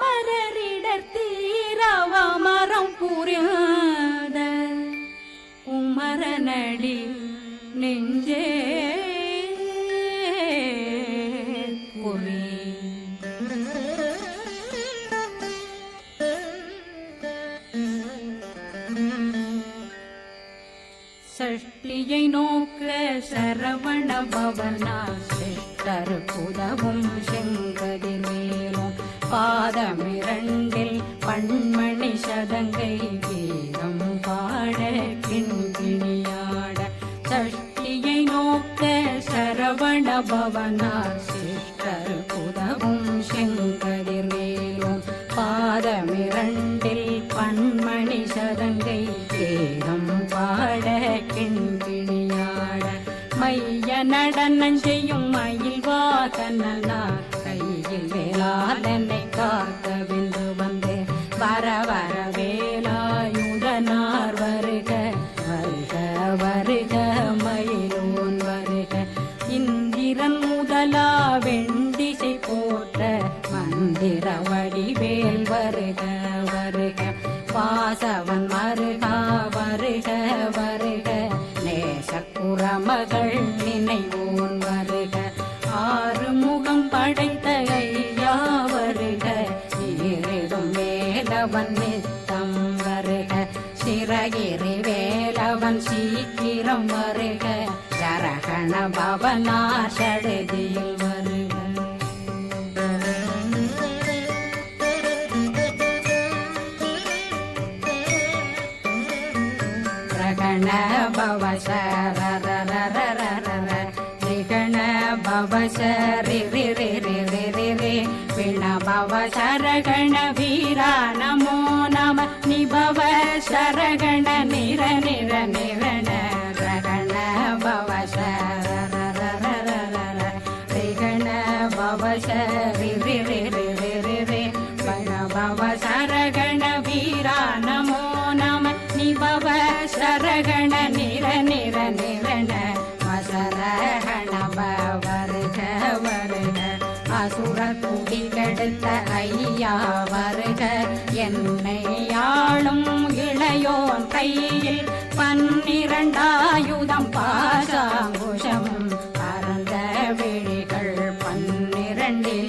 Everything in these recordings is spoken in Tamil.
மரரிடர் தீரவ மரம் புரியாத குமரனடி நெஞ்சே சஷ்டியை நோக்க சரவண பவனா சிஷ்டர் புதவும் செங்கதிர். பாதமிரண்டில் பண்மணி சதங்கை வேதம் பாட கிண்கிணியாட சஷ்டியை நோக்க சரவண பவனா சிஷ்டர் புதவும் செங்கதிர் மேலும். பாதமிரண்டில் பண்மணி சதங்கை வேதம் பாட கிண்கிணியாட மைய நடனம் செய்யும் மயில் வாகனா கையில் வேளாதனை காக்க விந்து. வந்தே வர வர வேலாயுதனார் வருக வருக வருக மயிலோன் வருக. இந்திரன் முதலா வெண்டிசை போட்ட மந்திர வடிவேல் வருக வருக. வாசவன் மருகா வருக வருக. நேசக்குறமகள் நினைவோன் வருக. ஆறு முகம் படைத்த வேலவன் நித்தம் வருக. சிறகிரி வேலவன் சீக்கிரம் வருக. சரகண பவனா சடுதியில் வருக. ரகண பவ சரரரரரரர ரிகண பவ சரி ரி ரி ரி ரி ரி ரி விண பவ சரகண நமோ நம நிபவ சரகணனே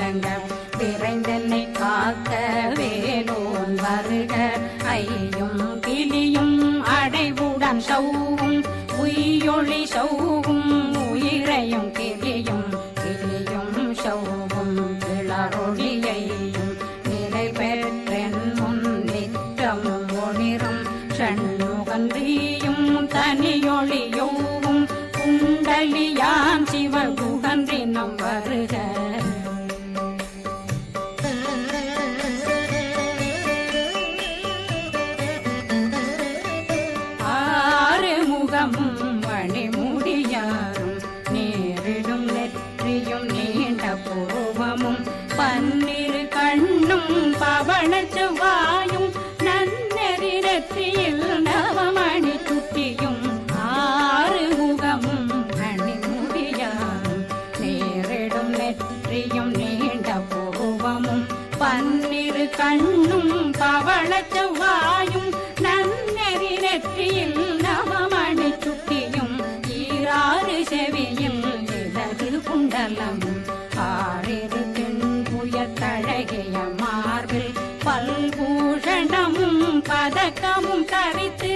பன்னிரண்டிலங்க விரைந்தனை காக்க வேலோன் வருக. ஐயும் கிளியும் அடைவுடன் சௌவும் உயிரொளி சௌவும் மணிமுடியார் அழகிய மார்பில் பல்பூஷணமும் பதக்கமும் தரித்து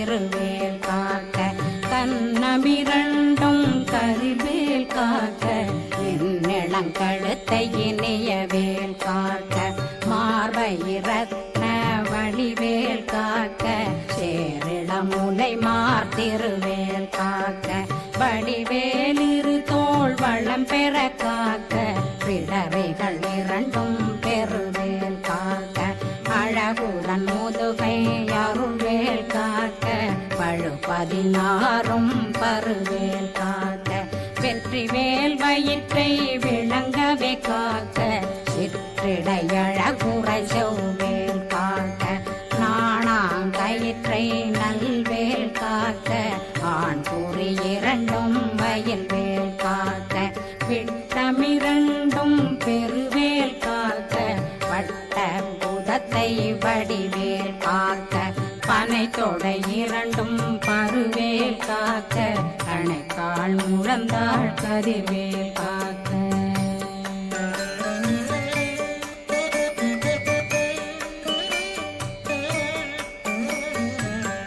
திருவேல் காக்க கண்ணமிரண்டும் கரிவேல் காக்க நிழங்கழுத்தை இணையவேல் காக்க மார்பயிரத்ன வழிவேல் காக்க சேரிளமுனை மார்த்திருவேல் காக்க வடிவேலிரு தோல் வளம் பெற காக்க பிளவைகள் இரண்டும் அரும் பருவேல் காக்க வெற்றி வேல் வயிற்றை விளங்கவே காக்க சிற்றிடை கதிர்வேல் காக்க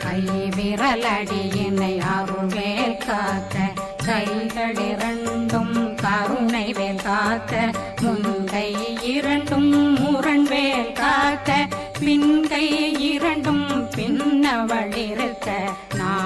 கை விரலடியினை அருள்வேல் காக்க கைகளிரண்டும் கருணை வேல் காக்க முன்கை இரண்டும் முரண்வேல் காக்க பின்கை இரண்டும் பின்னவளிருக்க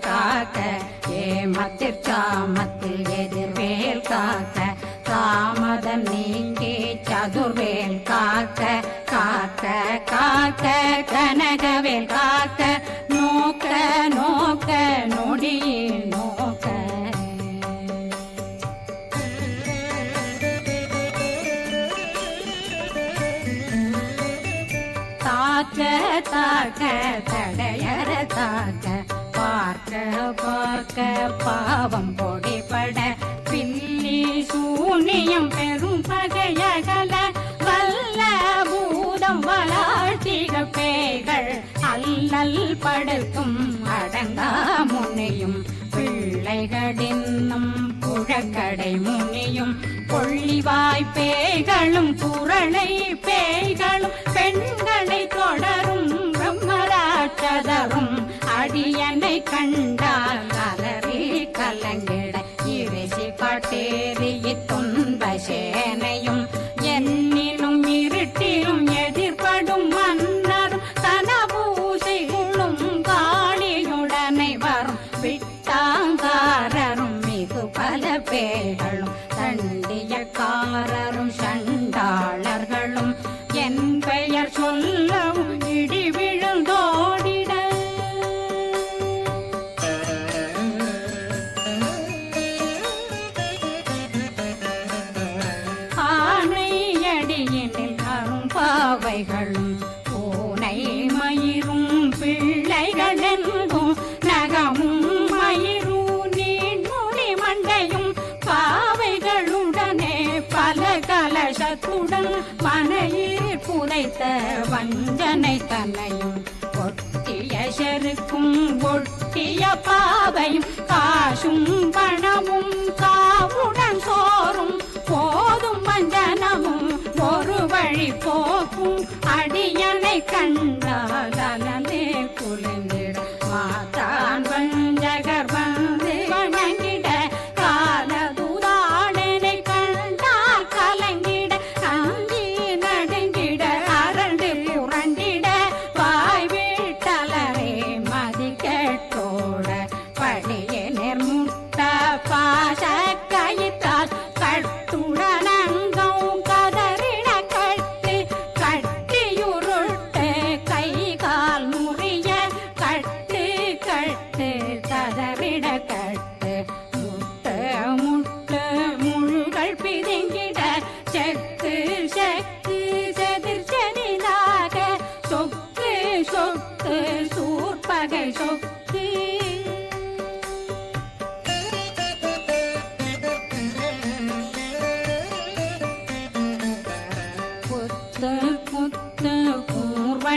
காக்க ஏமத்திற்காமத்தில் எதிர்வேல் காக்க தாமதம் நீங்கி சதுர்வேல் காக்க பார்க்க பாவம் பொடிபட பில்லி சூனியம் பெரும் பகையகல வல்ல பூதம் வளாழ்த்திக பேய்கள் அல்லல் படுக்கும் அடங்கா முனையும். பிள்ளைகளின்னும் புழக்கடை முனியும். கொள்ளிவாய் பேய்களும் குரளை பேய்களும் பெண்களை தொடரும் பிரம்மராட்சதரும். அடியனை கண்டால் அலறி கலங்கிட. இறைசி பட்டேறிய துன்ப சேனையும் மனையில் புதைத்த வஞ்சனை தலையும் ஒட்டிய செருக்கும் ஒட்டிய பாவையும் காசும் பணமும் காவுடன் சோறும். போதும் வஞ்சனமும் ஒரு வழி போக்கும். அடியனை கண்டால் அலந்தே குளிர்ந்திட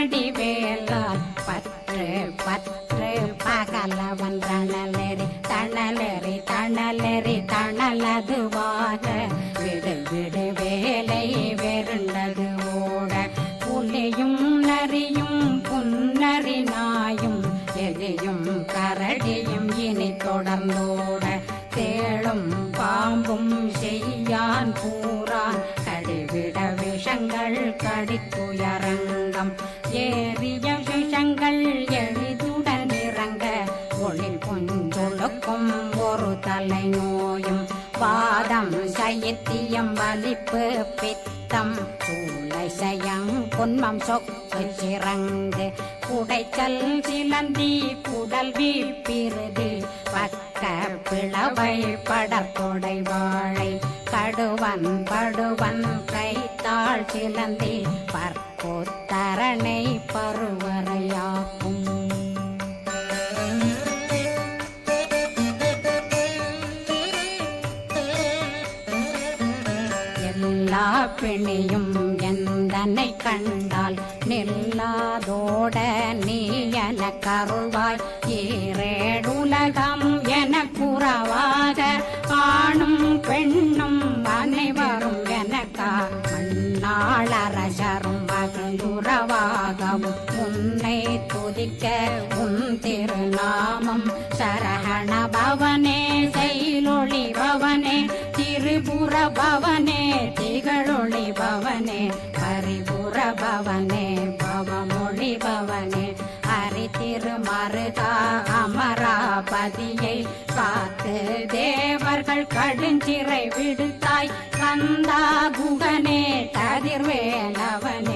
கூர்வடி வேலால் பற்று பற்று பகலவன் தணலெறி தணலெறி தணலெறி தணலதுவாக விடு விடு வேலை வெருண்டது ஓட. புலியும் நரியும் புன்னறி நாயும் எலியும் கரடியும் இனி தொடர்ந்தோட. தேளும் பாம்பும் செய்யான் பூரான் கடிவிட விஷங்கள் கடித்துயரங்கள் ஏறிய விஷங்கள் எளிதுடன் இறங்க ஒளில் புஞ்சொழுக்கும் ஒரு தலை நோயும் வாதம் சைத்தியம் வலிப்பு பித்தம் சூளை சயம் பொன்மம் சொக்கு சிறங்கு குடைச்சல் சிலந்தி குடல் வீப்பிருதி பக்க பிளவை படற்கொடை வாழை. கடுவன் படுவன் கைத்தாள் சிலந்தி. பற்போத்தரணை பருவரையாக்கும் எல்லா பிணியும் எந்தனை கண்டால் நில்லாதோட நீ என கருள்வாய். ஈரேடுலகம் என குறவாக ஆணும் பெண்ணும் அனைவரும் எனக்கா மண்ணாளரசரும். மகிழ்ந்துறவாகவும் உன்னை துதிக்க உன் திருநாமம். சரகண பவனே செயலொளி பவனே திரிபுர பவனே திகழொளி பவனே பரிபுர பவனே பவமொழி பவனே. ஹரி திருமருகா அமராபதியை காத்து தேவர்கள் கடுஞ்சிறை விடுத்தாய். கந்தா குகனே கதிர்வேலவன்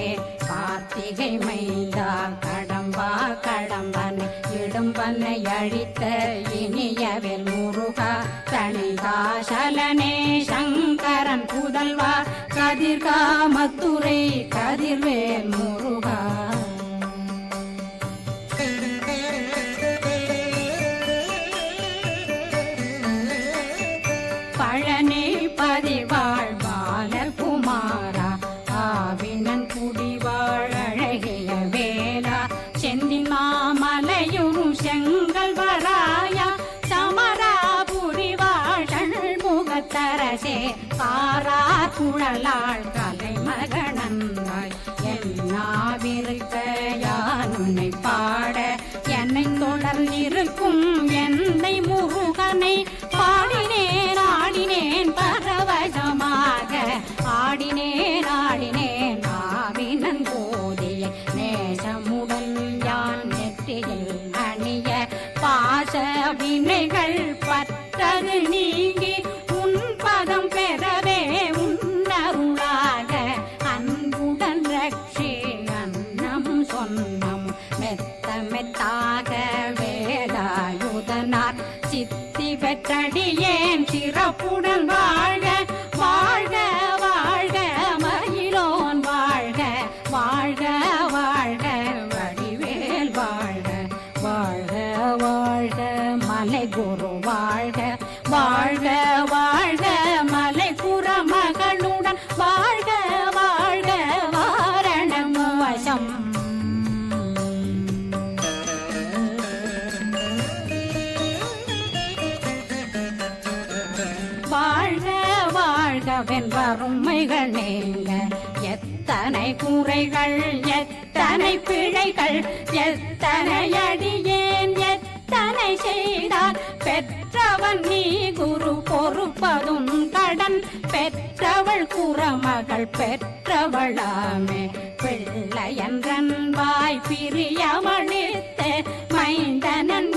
தன்னை அழித்த இனியவில் முருகா தணிகாசலனே சங்கரன் புதல்வா கதிர்காமத்துரை கதிர்வேல் முருகா. அணிய பாச வினைகள் பத்தது நீ. எத்தனை குறைகள் எத்தனை பிழைகள் எத்தனை அடியேன் எத்தனை செய்தால் பெற்றவன் நீ குரு பொறுப்பதும் கடன். பெற்றவள் குறமகள் பெற்றவளாமே. பிள்ளையன்றன் வாய் பிரியமளித்த. மைந்தனன்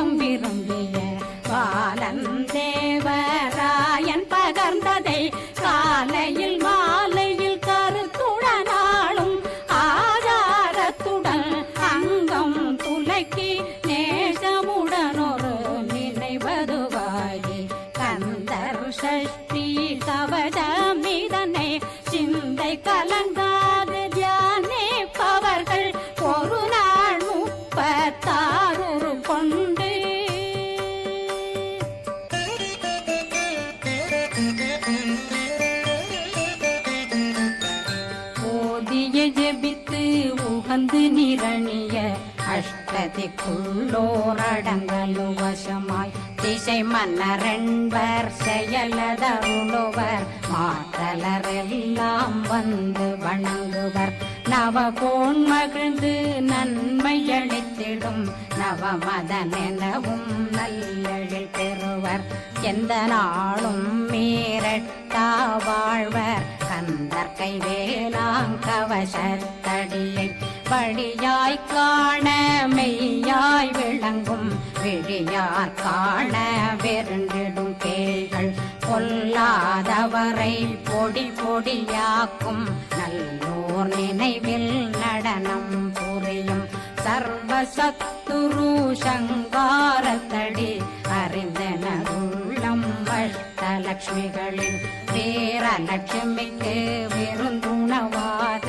கவசம் விரும்பிய பாலன் தேவராயன் பகர்ந்ததை காலையில் மாலையில் கருத்துடனாலும் ஆதாரத்துடன் அங்கம் துலக்கி நேசமுடனொரு நினைவதுவாகி கந்தர் சஷ்டி கவசமிதனை சிந்தை கலங்காது தியானிப்பவர்கள் ஒரு நாள் முப்பத்தாறு திரணிய நிரணிய அஷ்டதிக்குள்ளோரடங்கலு வசமாய். திசை மன்னரென்பர் செயலதருளுவர். மாற்றலரெல்லாம் வந்து வணங்குவர். நவகோன் மகிழ்ந்து நன்மையளித்திடும் நவமதனெனவும் நல்லழில் பெறுவர். எந்த நாளும் மீரட்டா வாழ்வர். கந்தற்கை வேளாங்கவசத்தடியை வழியாய் காண மெய்யாய் விளங்கும் விழியார் காண வெருண்டிடும் கேள்கள் கொல்லாதவரை பொடி பொடியாக்கும் நல்லோர் நினைவில் நடனம் புரியும் சர்வசத்துரு சங்காரத்தடி அறிந்தனருள்ளம் அஷ்டலட்சுமிகளின் வீரலட்சுமிக்கு விருந்துணவாத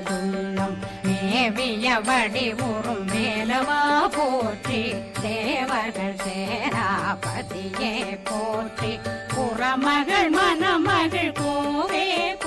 மேவிய வடிவுறும் மேலவா போற்றி. தேவர்கள் சேனாபதியே போற்றி. புறமகள் மணமகள் கோவே